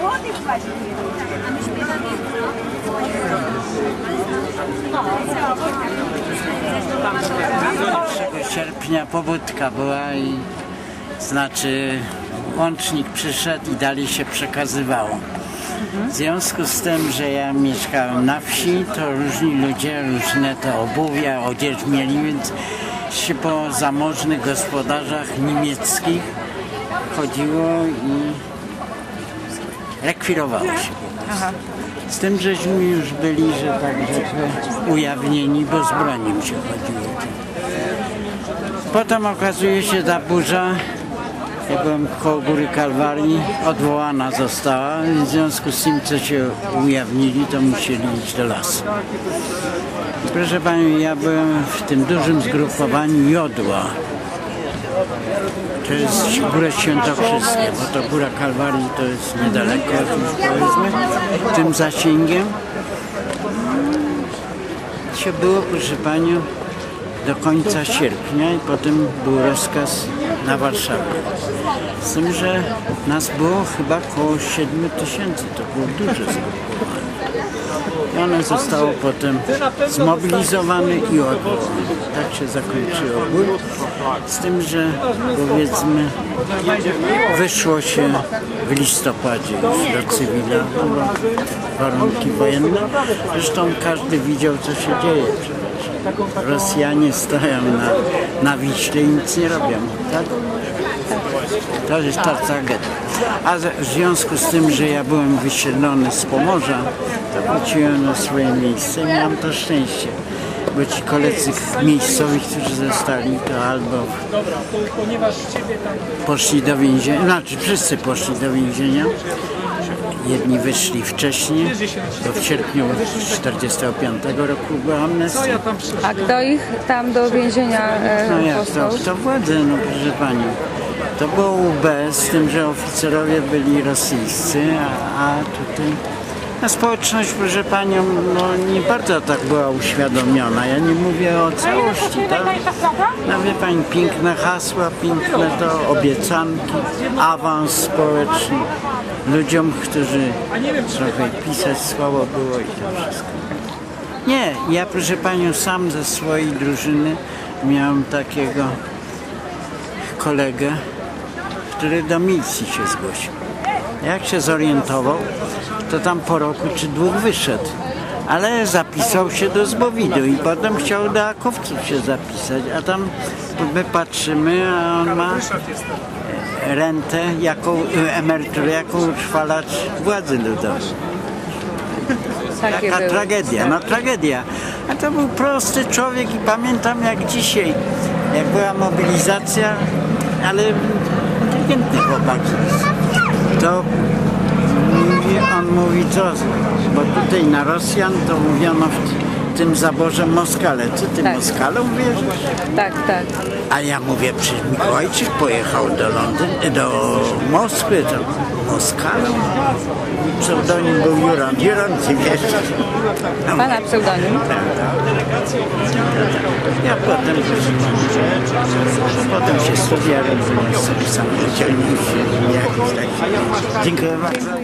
Młodych właśnie. A my śpiewamy. 1 sierpnia pobudka była i znaczy łącznik przyszedł i dalej się przekazywało. W związku z tym, że ja mieszkałem na wsi, to różni ludzie różne te obuwia, odzież mieli, więc się po zamożnych gospodarzach niemieckich chodziło i rekwirowało się. Z tym, żeśmy już byli, że tak rzekę, ujawnieni, bo z bronią się chodziło. Potem okazuje się ta burza, ja byłem koło góry Kalwarii, odwołana została. W związku z tym, co się ujawnili, to musieli iść do lasu. Proszę Pani, ja byłem w tym dużym zgrupowaniu Jodła. To jest Góra Świętokrzyskie, bo to Góra Kalwarii to jest niedaleko, powiedzmy, tym zasięgiem. Się było, proszę Panią, do końca sierpnia i potem był rozkaz na Warszawę. Z tym, że nas było chyba około 7 tysięcy, to było duże zgrupowanie. I one zostało potem zmobilizowane i odwołane. Tak się zakończyło bój. Z tym, że powiedzmy wyszło się w listopadzie już do cywila, warunki wojenne. Zresztą każdy widział, co się dzieje. Rosjanie stoją na, na Wiśle i nic nie robią, tak? To jest ta tragedia. A w związku z tym, że ja byłem wysiedlony z Pomorza, to wróciłem na swoje miejsce i miałem to szczęście. Bo ci koledzy miejscowi, którzy zostali, to albo poszli do więzienia, znaczy wszyscy poszli do więzienia. Jedni wyszli wcześniej, bo w sierpniu 1945 roku była amnestia. A kto ich tam do więzienia e, No jak to, posłał? to władze, no proszę Pani. To było UB, z tym, że oficerowie byli rosyjscy, a, a tutaj no, społeczność, proszę Panią, no nie bardzo tak była uświadomiona. Ja nie mówię o całości, tak? No wie Pani, piękne hasła, piękne to obiecanki, awans społeczny ludziom, którzy trochę pisać słabo było i to wszystko. Nie, ja proszę Panią sam ze swojej drużyny miałem takiego kolegę, który do milicji się zgłosił. Jak się zorientował, to tam po roku czy dwóch wyszedł. Ale zapisał się do Zbowidu i potem chciał do Akowców się zapisać, a tam my patrzymy, a on ma rentę, jaką, emeryturę, jaką utrwalacz władzy ludowej. Taka były. tragedia, no tragedia. A to był prosty człowiek i pamiętam jak dzisiaj, jak była mobilizacja, ale inteligentny chłopak. To mówi, on mówi co, bo tutaj na Rosjan to mówiono w tym zaborze Moskale. Ty Tak. Moskalą wierzysz? Tak, tak. A ja mówię, przecież Mikołajczyk pojechał do Londynu, do Moskwy, to Moskalą. Pseudonim był Juran. Juran, ty wiesz? Pana pseudonim? Ja potem, proszę pana, potem się studia robiłem i jakoś tak. Dziękuję bardzo.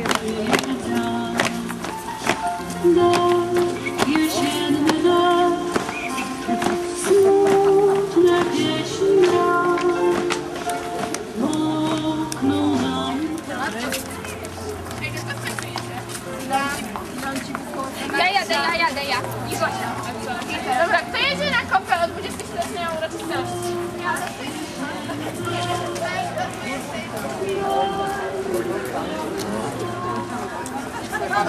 Kiedy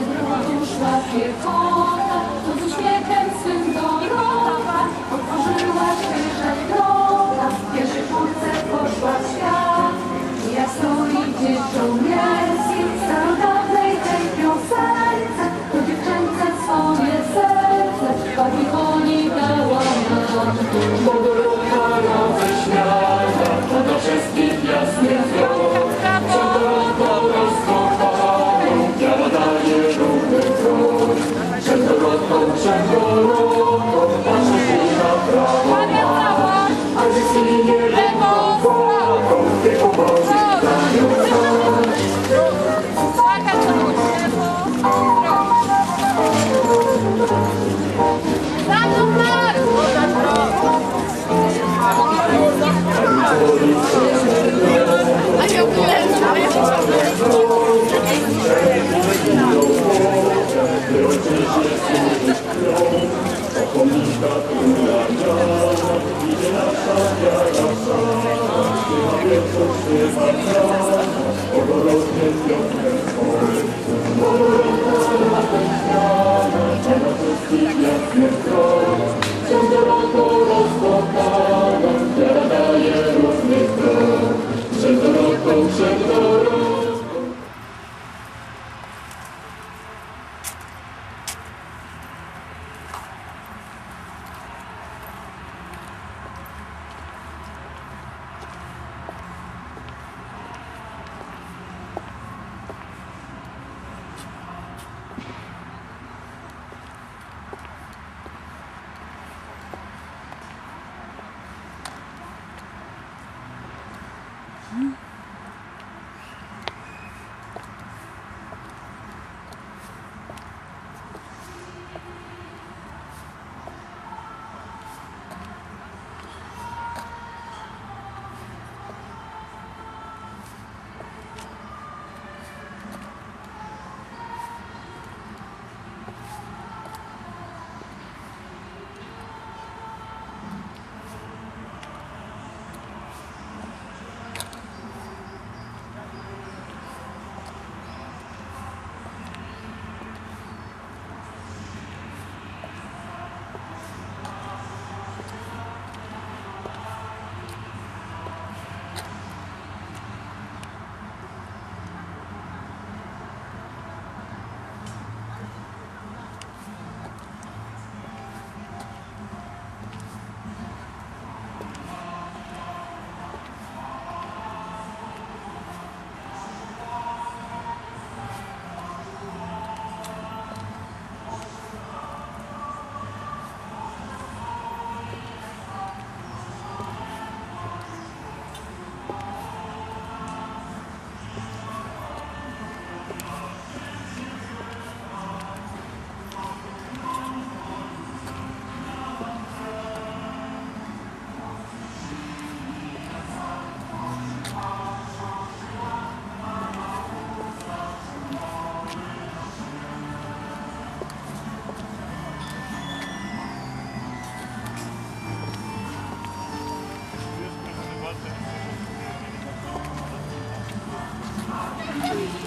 była uszła piechota, to Stop. Mm-hmm. Dziękuję.